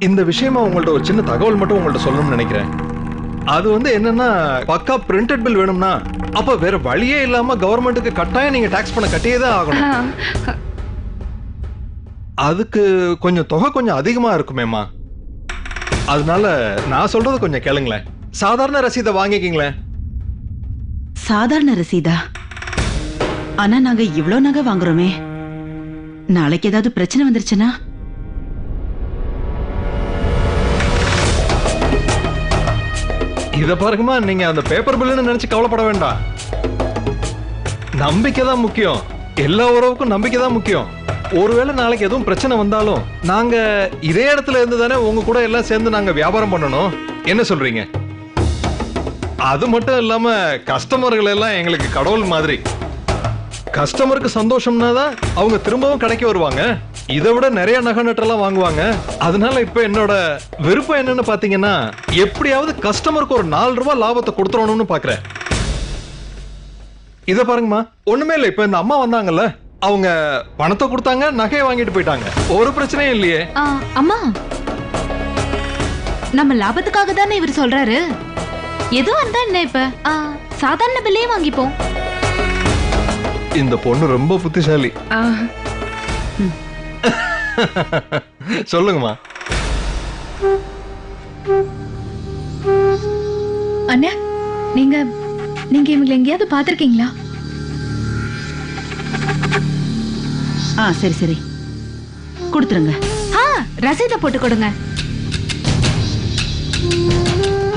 இந்த விஷயமா உங்கள்ட்ட ஒரு சின்ன தகவல் மட்டும் உங்கள்ட்ட சொல்லணும்னு நினைக்கிறேன். அது வந்து என்னன்னா பக்கா பிரிண்டட் பில் வேணும்னா அப்ப வேற வழியே இல்லாம கவர்மெண்ட்டுக்கு கட்டாயம் நீங்க டாக்ஸ் பண்ண கட்டியே தான் ஆகணும். அதுக்கு கொஞ்சம் தொகை கொஞ்சம் அதிகமா இருக்குமேம்மா. அதனால நான் சொல்றது கொஞ்சம் கேளுங்களேன். சாதாரண ரசீதை வாங்கிக்கிங்களேன். சாதாரண ரசீதா? ஆனா நாங்க இவ்ளோ நகை வாங்குறோமே. நாளைக்கு ஏதாவது பிரச்சனை வந்துருச்சுன்னா? இத பாருங்கம்மா நீங்க அந்த பேப்பர் பில்லுன்னு நினைச்சு கவலைப்பட வேண்டாம். நம்பிக்கை தான் முக்கியம். எல்லா உறவுக்கும் நம்பிக்கை தான் முக்கியம். ஒருவேளை நாளைக்கு எதுவும் பிரச்சனை வந்தாலும் நாங்க இதே இடத்துல இருந்து தானே உங்க கூட எல்லாம் சேர்ந்து நாங்க வியாபாரம் பண்ணணும். என்ன சொல்றீங்க? அது மட்டும் இல்லாம கஸ்டமர்கள் எல்லாம் எங்களுக்கு கடவுள் மாதிரி. கஸ்டமருக்கு சந்தோஷம்னா தான் அவங்க திரும்பவும் கடைக்கு வருவாங்க. இதை விட நிறைய நகை நட்டெல்லாம் வாங்குவாங்க. அதனால இப்ப என்னோட விருப்பம் என்னன்னு பாத்தீங்கன்னா எப்படியாவது கஸ்டமருக்கு ஒரு நாலு ரூபாய் லாபத்தை கொடுத்துடணும்னு பாக்குறேன். இத பாருங்கம்மா. ஒண்ணுமே இல்ல இப்ப இந்த அம்மா வந்தாங்கல்ல அவங்க பணத்தை கொடுத்தாங்க நகையை வாங்கிட்டு போயிட்டாங்க. ஒரு பிரச்சனையும் இல்லையே. ஆ, அம்மா. நம்ம லாபத்துக்காக தானே இவர் சொல்றாரு? எதுவும் வந்தா என்ன இப்ப? ஆ, சாதாரண பில்லே வாங்கிப்போம். இந்த பொண்ணு ரொம்ப புத்திசாலி. ஆ, சொல்லுங்கம்மா. அண்ணா நீங்க நீங்க இவங்களை எங்கேயாவது பாத்திருக்கீங்களா ஆ சரி சரி. கொடுத்துருங்க. ஆ, ரசீதை போட்டு கொடுங்க.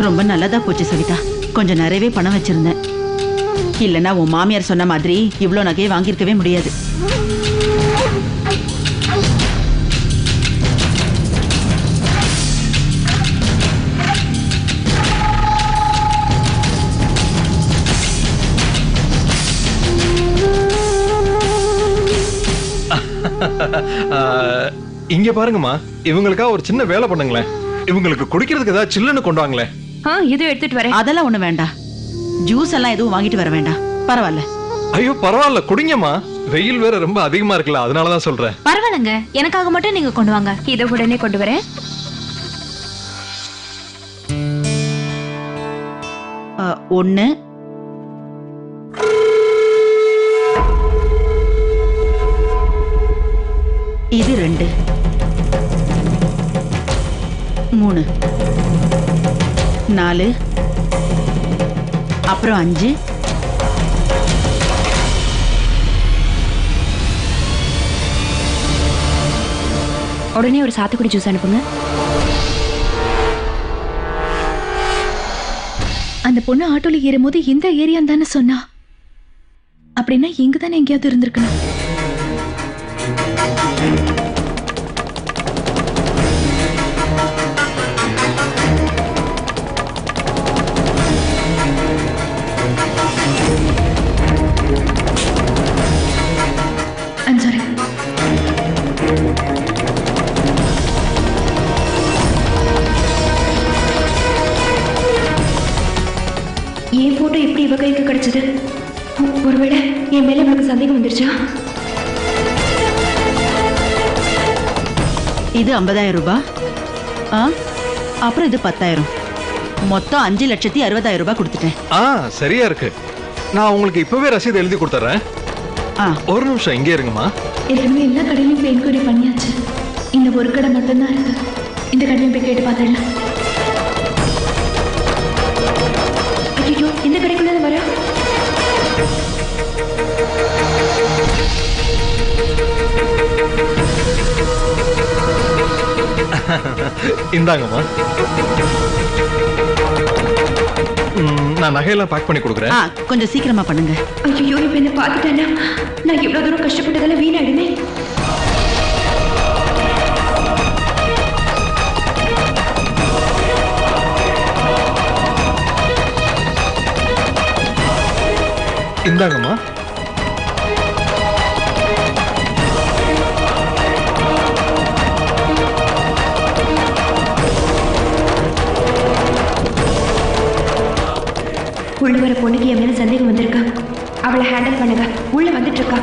ரொம்ப நல்லதா போச்சு சவிதா. கொஞ்சம் நிறையவே பணம் வச்சிருந்தேன். இல்லனா உன் மாமியார் சொன்ன மாதிரி இவ்ளோ நகையை வாங்கியிருக்கவே முடியாது. இங்க பாருங்கம்மா. இவங்களுக்கா ஒரு சின்ன வேலை பண்ணுங்களேன். இவங்களுக்கு குடிக்கிறதுக்கு ஏதாவது சில்லுன்னு கொண்டு வாங்களேன். ஆ, இது எடுத்துட்டு வரேன். அதெல்லாம் ஒண்ணு வேண்டாம் ஜூஸ் எல்லாம் எதுவும் வாங்கிட்டு வர வேண்டாம். பரவாயில்ல. ஐயோ பரவாயில்ல. குடிங்கம்மா. வெயில் வேற ரொம்ப அதிகமா இருக்குல்ல அதனாலதான் சொல்றேன். பரவாயில்லைங்க. எனக்காக மட்டும் நீங்க கொண்டு வாங்க. இதை உடனே கொண்டு வரேன். ஆ, இது ரெண்டு. மூணு. நாலு. அப்புறம் அஞ்சு. உடனே ஒரு சாத்துக்குடி ஜூஸ் அனுப்புங்க. அந்த பொண்ணு ஆட்டோல ஏறும்போது இந்த ஏரியான்னு தானே சொன்னா. அப்படின்னா இங்க தானே எங்கேயாவது இருந்திருக்கணும். I'm sorry. என் போட்டோ எப்படி இவ கைக்கு கிடைச்சது? ஒருவேளை என் மேல இவளுக்கு சந்தேகம் வந்துருச்சா? இது ஐம்பதாயிரம் ரூபாய் ஆ அப்புறம் இது பத்தாயிரம். மொத்தம் அஞ்சு லட்சத்தி அறுபதாயிரம் ரூபாய் கொடுத்துட்டேன். ஆ சரியா இருக்கு. நான் உங்களுக்கு இப்பவே ரசீது எழுதி கொடுத்துறேன் ஒரு நிமிஷம் இங்கே இருங்கம்மா. ஏற்கனவே எல்லா கடையிலையும் போய் என்கொயரி பண்ணியாச்சு. இந்த ஒரு கடை மட்டும்தான் இருக்கு. இந்த கடையிலும் போய் கேட்டு பார்த்துடலாம். ஐயோ இந்த கடைக்குள்ள வர இந்தாங்கம்மா. நான் நகையெல்லாம் பேக் பண்ணி கொடுக்குறேன். கொஞ்சம் சீக்கிரமா பண்ணுங்க. ஐயோ இப்ப என்ன பார்த்துட்டேன்னா நான் இவ்வளவு தூரம் கஷ்டப்பட்டதெல்லாம் வீணாயிடுமே. இந்தாங்கம்மா. உள்ள வர பொண்ணுக்கு என் மேல சந்தேகம் வந்திருக்கா? அவளை ஹேண்டில் பண்ணுங்க. உள்ள வந்துட்டு இருக்கா?